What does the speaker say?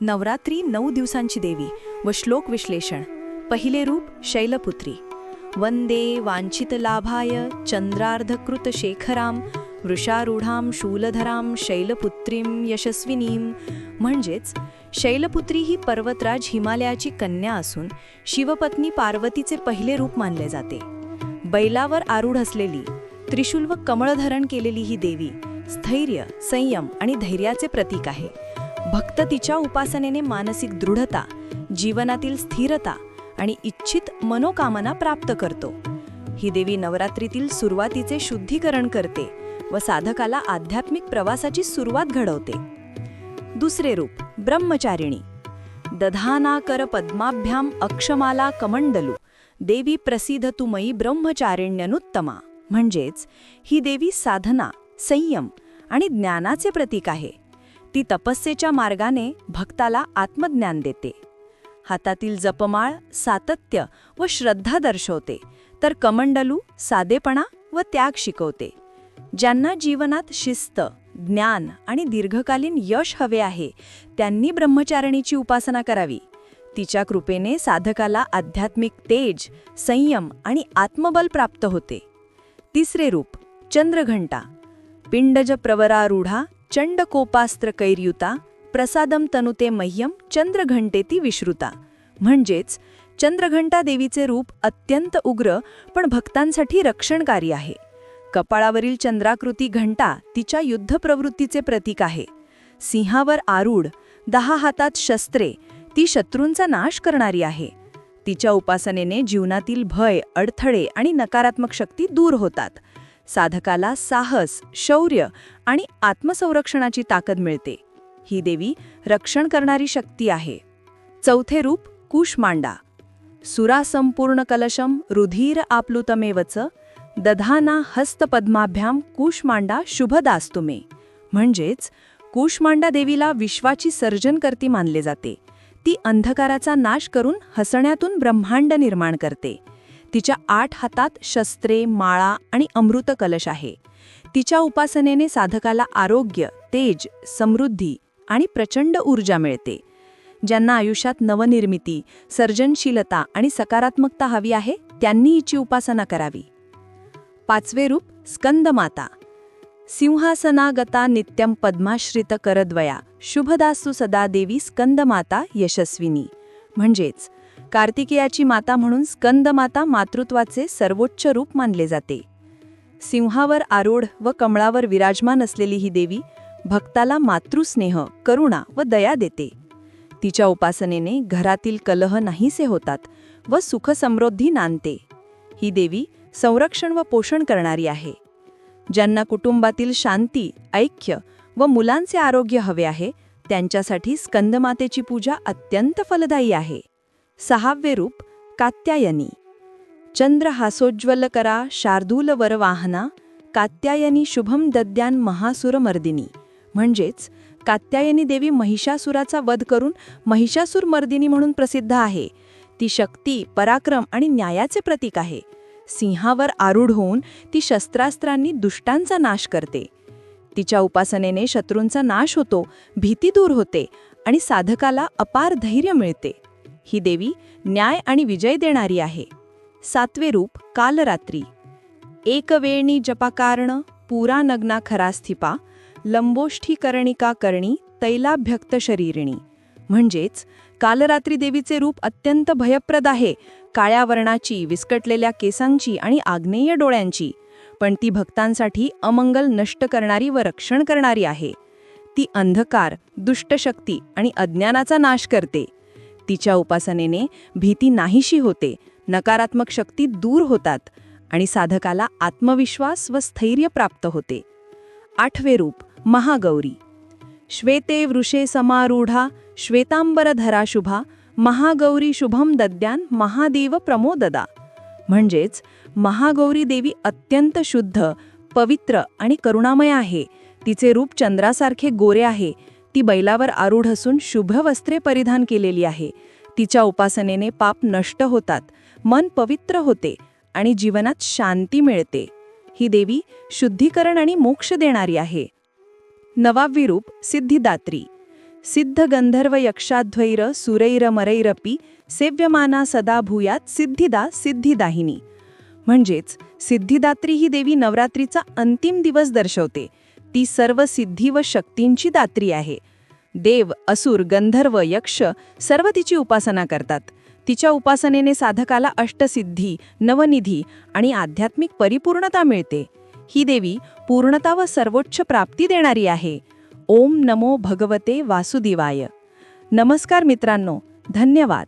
नवरात्री नऊ दिवसांची देवी व श्लोक विश्लेषण. पहिले रूप शैलपुत्री. वंदे वांछित लाभाय चंद्रार्धकृत शेखराम वृषारूढाम शूलधराम शैलपुत्रीम यशस्विनीम. म्हणजेच शैलपुत्री ही पर्वतराज हिमालयाची कन्या असून शिवपत्नी पार्वतीचे पहिले रूप मानले जाते. बैलावर आरूढ असलेली त्रिशूल व कमळधरण केलेली ही देवी स्थैर्य संयम आणि धैर्याचे प्रतीक आहे. भक्त तिच्या उपासनेने मानसिक दृढता जीवनातील स्थिरता आणि इच्छित मनोकामना प्राप्त करतो. ही देवी नवरात्रीतील सुरुवातीचे शुद्धीकरण करते व साधकाला आध्यात्मिक प्रवासाची सुरुवात घडवते. दुसरे रूप ब्रह्मचारिणी. दधानाकर पद्माभ्याम अक्षमाला कमंडलू. देवी प्रसिद्ध तुमयी ब्रह्मचारिण्यनुत्तमा. म्हणजेच ही देवी साधना संयम आणि ज्ञानाचे प्रतीक आहे. ती तपस्येच्या मार्गाने भक्ताला आत्मज्ञान देते. हातातील जपमाळ सातत्य व श्रद्धा दर्शवते तर कमंडलू साधेपणा व त्याग शिकवते. ज्यांना जीवनात शिस्त ज्ञान आणि दीर्घकालीन यश हवे आहे त्यांनी ब्रह्मचारिणीची उपासना करावी. तिच्या कृपेने साधकाला आध्यात्मिक तेज संयम आणि आत्मबल प्राप्त होते. तिसरे रूप चंद्रघंटा. पिंडज प्रवरारूढा चंडकोपास्त्र कैर्युता प्रसादम तनुते मह्यम चंद्रघंटेती विश्रुता. म्हणजेच चंद्रघंटा देवीचे रूप अत्यंत उग्र पण भक्तांसाठी रक्षणकारी आहे. कपाळावरील चंद्राकृती घंटा तिच्या युद्धप्रवृत्तीचे प्रतीक आहे. सिंहावर आरूढ दहा हातात शस्त्रे ती शत्रूंचा नाश करणारी आहे. तिच्या उपासनेने जीवनातील भय अडथळे आणि नकारात्मक शक्ती दूर होतात. साधकाला साहस शौर्य आणि आत्मसंरक्षणाची ताकद मिळते. ही देवी रक्षण करणारी शक्ती आहे. चौथे रूप कुशमांडा सुरा संपूर्ण कलशम रुधीर आपलुतमेवच दधाना हस्तपद्माभ्याम कुशमांडा शुभदास्तुमे म्हणजेच कुशमांडा देवीला विश्वाची सर्जनकर्ती मानले जाते. ती अंधकाराचा नाश करून हसण्यातून ब्रह्मांड निर्माण करते. तिच्या आठ हातात शस्त्रे माळा आणि अमृत कलश आहे. तिच्या उपासनेने साधकाला आरोग्य तेज समृद्धी आणि प्रचंड ऊर्जा मिळते. ज्यांना आयुष्यात नवनिर्मिती सर्जनशीलता आणि सकारात्मकता हवी आहे त्यांनी हिची उपासना करावी. पाचवे रूप स्कंदमाता. सिंहासनागता नित्यम पद्माश्रित करद्वया. शुभदासू सदा देवी स्कंदमाता यशस्विनी. म्हणजेच कार्तिकेयाची माता म्हणून स्कंदमाता मातृत्वाचे सर्वोच्च रूप मानले जाते. सिंहावर आरूढ व कमळावर विराजमान असलेली ही देवी भक्ताला मातृस्नेह करुणा व दया देते. तिच्या उपासनेने घरातील कलह नाहीसे होतात व सुखसमृद्धी नांदते. ही देवी संरक्षण व पोषण करणारी आहे. ज्यांना कुटुंबातील शांती ऐक्य व मुलांचे आरोग्य हवे आहे त्यांच्यासाठी स्कंदमातेची पूजा अत्यंत फलदायी आहे. सहावे रूप कात्यायनी. चंद्र हासोज्वल करा शार्दूल वरवाहना कात्यायनी शुभम दद्यान महासुरमर्दिनी म्हणजेच कात्यायनी देवी महिषासुराचा वध करून महिषासूर मर्दिनी म्हणून प्रसिद्ध आहे. ती शक्ती पराक्रम आणि न्यायाचे प्रतीक आहे. सिंहावर आरूढ होऊन ती शस्त्रास्त्रांनी दुष्टांचा नाश करते. तिच्या उपासनेने शत्रूंचा नाश होतो भीती दूर होते आणि साधकाला अपार धैर्य मिळते. ही देवी न्याय आणि विजय देणारी आहे. सातवे रूप कालरात्री. एकवेळणी जपाकारण पुरा नग्ना खरास्थिपा लंबोष्ठीकरणिका करणी तैलाभ्यक्त शरीरिणी. म्हणजेच कालरात्री देवीचे रूप अत्यंत भयप्रद आहे काळ्या वर्णाची विस्कटलेल्या केसांची आणि आग्नेय डोळ्यांची. पण ती भक्तांसाठी अमंगल नष्ट करणारी व रक्षण करणारी आहे. ती अंधकार दुष्टशक्ती आणि अज्ञानाचा नाश करते. तिच्या उपासनेने भीती नाहीशी होते नकारात्मक शक्ती दूर होतात आणि साधकाला आत्मविश्वास व स्थैर्य प्राप्त होते. आठवे रूप महागौरी. श्वेते वृषे समारूढा श्वेतांबरधरा शुभा महागौरी शुभम दद्यान महादेव प्रमोददा. म्हणजेच महागौरी देवी अत्यंत शुद्ध पवित्र आणि करुणामय आहे. तिचे रूप चंद्रासारखे गोरे आहे. ती बैलावर आरूढ असून शुभ वस्त्रे परिधान केलेली आहे. तिच्या उपासनेने पाप नष्ट होतात मन पवित्र होते आणि जीवनात शांती मिळते. ही देवी शुद्धीकरण आणि मोक्ष देणारी आहे. नवावी रूप सिद्धिदात्री. सिद्ध गंधर्व यक्षाध्वैर सुरैर मरैरपी सेव्यमाना सदा भूयात सिद्धिदा सिद्धिदाहिनी. म्हणजेच सिद्धिदात्री ही देवी नवरात्रीचा अंतिम दिवस दर्शवते. ती सर्व सिद्धी व शक्तींची दात्री आहे. देव असुर गंधर्व यक्ष सर्व तिची उपासना करतात. तिच्या उपासनेने साधकाला अष्टसिद्धी नवनिधी आणि आध्यात्मिक परिपूर्णता मिळते. ही देवी पूर्णता व सर्वोच्च प्राप्ती देणारी आहे. ओम नमो भगवते वासुदेवाय. नमस्कार मित्रांनो धन्यवाद.